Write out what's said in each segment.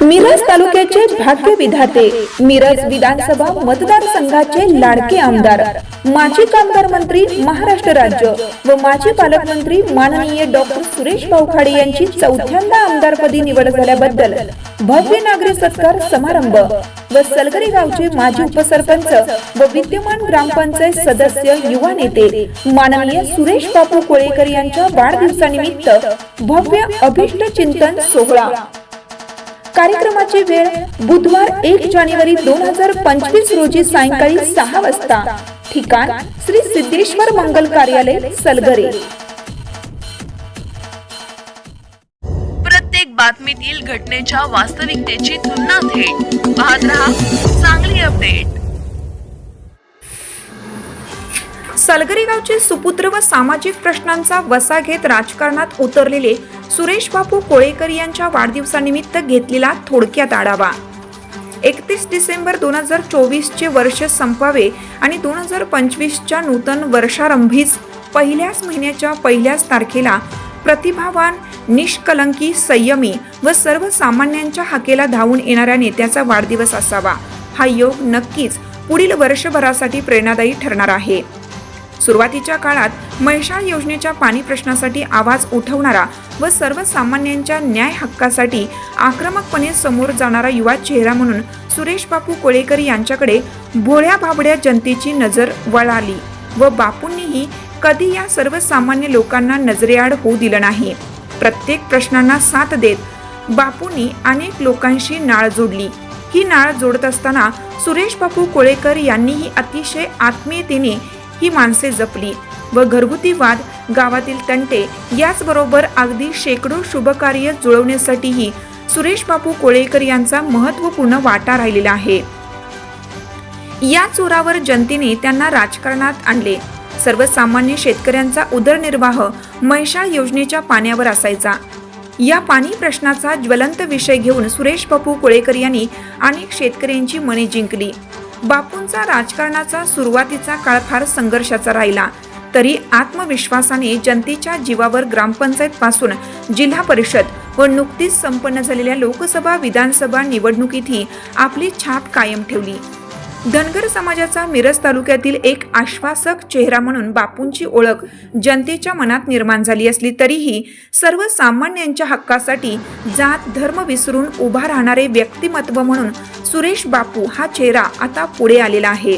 मिरज तालुक्याचे भाग्य विधाते मिरज विधानसभा मतदारसंघाचे लाडके आमदार माजी कामगार मंत्री महाराष्ट्र राज्य व माजी पालकमंत्री माननीय डॉक्टर सुरेश भाऊखाडे यांची चौथ्यांदा आमदारपदी निवड झाल्याबद्दल भव्य नागरी सत्कार समारंभ व सलगरी गावचे माजी उपसरपंच व विद्यमान ग्रामपंचायत सदस्य युवा नेते माननीय सुरेश बापू कोळेकर यांच्या वाढदिवसानिमित्त भव्य अभिष्ट चिंतन सोहळा कार्यक्रमाची वेळ बुधवार एक जानेवारी दोन हजार पंचवीस रोजी सायंकाळी सहा वाजता. ठिकाण श्री सिद्धेश्वर मंगल कार्यालय सलगरे. प्रत्येक बातमीतील घटनेच्या वास्तविकतेची तुलना थेट पाहत रहा चांगली अपडेट. सलगरी गावचे सुपुत्र व सामाजिक प्रश्नांचा वसा घेत राजकारणात उतरलेले सुरेश बापू कोळेकर यांच्या वाढदिवसानिमित्त घेतलेला थोडक्यात आढावा. एकतीस डिसेंबर दोन हजार चोवीसचे वर्ष संपावे आणि दोन हजार पंचवीसच्या नूतन वर्षारंभीच पहिल्याच महिन्याच्या पहिल्याच तारखेला प्रतिभावान निष्कलंकी संयमी व सर्वसामान्यांच्या हाकेला धावून येणाऱ्या नेत्याचा वाढदिवस असावा. हा योग नक्कीच पुढील वर्षभरासाठी प्रेरणादायी ठरणार आहे. सुरुवातीच्या काळात म्हैसाळ योजनेच्या पाणी प्रश्नासाठी आवाज उठवणारा व सर्वसामान्यांच्या न्याय हक्कासाठी आक्रमकपणे समोर जाणारा युवा चेहरा म्हणून सुरेश बापू कोळेकर यांच्याकडे भोळ्या भाबड्या जनतेची नजर वळाली व बापूंनीही कधी या सर्वसामान्य लोकांना नजरेआड होऊ दिलं नाही. प्रत्येक प्रश्नांना साथ देत बापूंनी अनेक लोकांशी नाळ जोडली. ही नाळ जोडत असताना सुरेश बापू कोळेकर यांनीही अतिशय आत्मीयतेने ही माणसे जपली व घरगुती वाद गावातील तंटे याचबरोबर अगदी शेकडो शुभकार्य जुळवण्यासाठीही सुरेश बापू कोळेकर यांचा महत्त्वपूर्ण वाटा राहिलेला आहे. या चोरावर जनतेने त्यांना राजकारणात आणले. सर्वसामान्य शेतकऱ्यांचा उदरनिर्वाह महिषा योजनेच्या पाण्यावर असायचा. या पाणी प्रश्नाचा ज्वलंत विषय घेऊन सुरेश बापू कोळेकर यांनी अनेक शेतकऱ्यांची मने जिंकली. बापूंचा राजकारणाचा सुरुवातीचा काळ फार संघर्षाचा राहिला. तरी आत्मविश्वासाने जनतेच्या जीवावर ग्रामपंचायत पासून जिल्हा परिषद व नुकतीच संपन्न झालेल्या लोकसभा विधानसभा निवडणुकीतही आपली छाप कायम ठेवली. धनगर समाजाचा मिरज तालुक्यातील एक आश्वासक चेहरा म्हणून बापूंची ओळख जनतेच्या मनात निर्माण झाली असली तरीही सर्वसामान्यांच्या हक्कासाठी जात धर्म विसरून उभा राहणारे व्यक्तिमत्व म्हणून सुरेश बापू हा चेहरा आता पुढे आलेला आहे.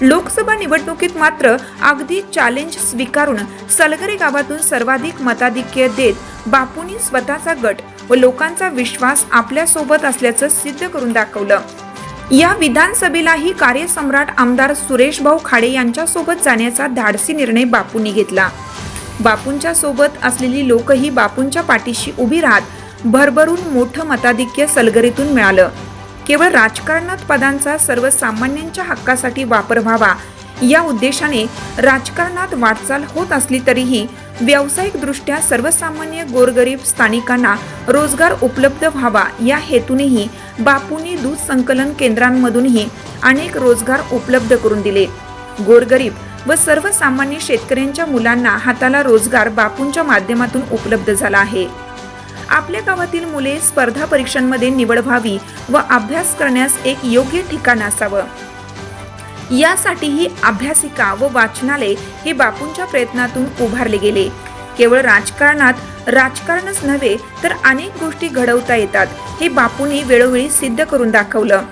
लोकसभा निवडणुकीत मात्र अगदी चॅलेंज स्वीकारून सलगरे गावातून सर्वाधिक मताधिक्य देत बापूंनी स्वतःचा गट व लोकांचा विश्वास आपल्यासोबत असल्याचं सिद्ध करून दाखवलं. या विधानसभेलाही कार्यसम्राट आमदार सुरेशभाऊ खाडे यांच्यासोबत जाण्याचा धाडसी निर्णय बापूंनी घेतला. बापूंच्या सोबत असलेली लोकही बापूंच्या पाठीशी उभी राहत भरभरून मोठं मताधिक्य सलगरीतून मिळालं. केवळ राजकारणात पदांचा सर्वसामान्यांच्या हक्कासाठी वापर व्हावा. या उद्देशाने राजकारणात वाटचाल होत असली तरीही व्यावसायिकदृष्ट्या सर्वसामान्य गोरगरीब स्थानिकांना रोजगार उपलब्ध व्हावा या हेतूनेही बापूंनी दूध संकलन केंद्रांमधूनही अनेक रोजगार उपलब्ध करून दिले. गोरगरीब व सर्वसामान्य शेतकऱ्यांच्या मुलांना हाताला रोजगार बापूंच्या माध्यमातून उपलब्ध झाला आहे. आपल्या गावातील मुले स्पर्धा परीक्षांमध्ये निवड व्हावी व अभ्यास करण्यास एक योग्य ठिकाण असावं. यासाठीही अभ्यासिका व वाचनालय हे बापूंच्या प्रयत्नातून उभारले गेले. केवळ राजकारणात राजकारणच नव्हे तर अनेक गोष्टी घडवता येतात हे बापूंनी वेळोवेळी सिद्ध करून दाखवलं.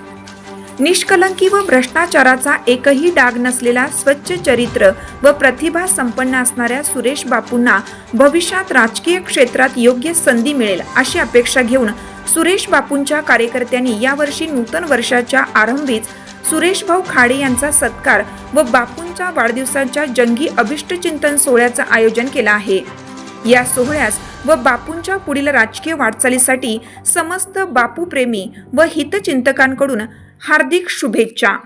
निष्कलंकी व भ्रष्टाचाराचा एकही डाग नसलेला स्वच्छ चरित्र व प्रतिभा संपन्न असणाऱ्या सुरेश बापूंना भविष्यात राजकीय क्षेत्रात योग्य संधी मिळेल अशी अपेक्षा घेऊन सुरेश बापूंच्या कार्यकर्त्यांनी यावर्षी नूतन वर्षाच्या आरंभीच सुरेशभाऊ खाडे यांचा सत्कार व बापूंच्या वाढदिवसाच्या जंगी अभिष्टचिंतन सोहळ्याचं आयोजन केलं आहे. या सोहळ्यास व बापूंच्या पुढील राजकीय वाटचालीसाठी समस्त बापूप्रेमी व हितचिंतकांकडून हार्दिक शुभेच्छा.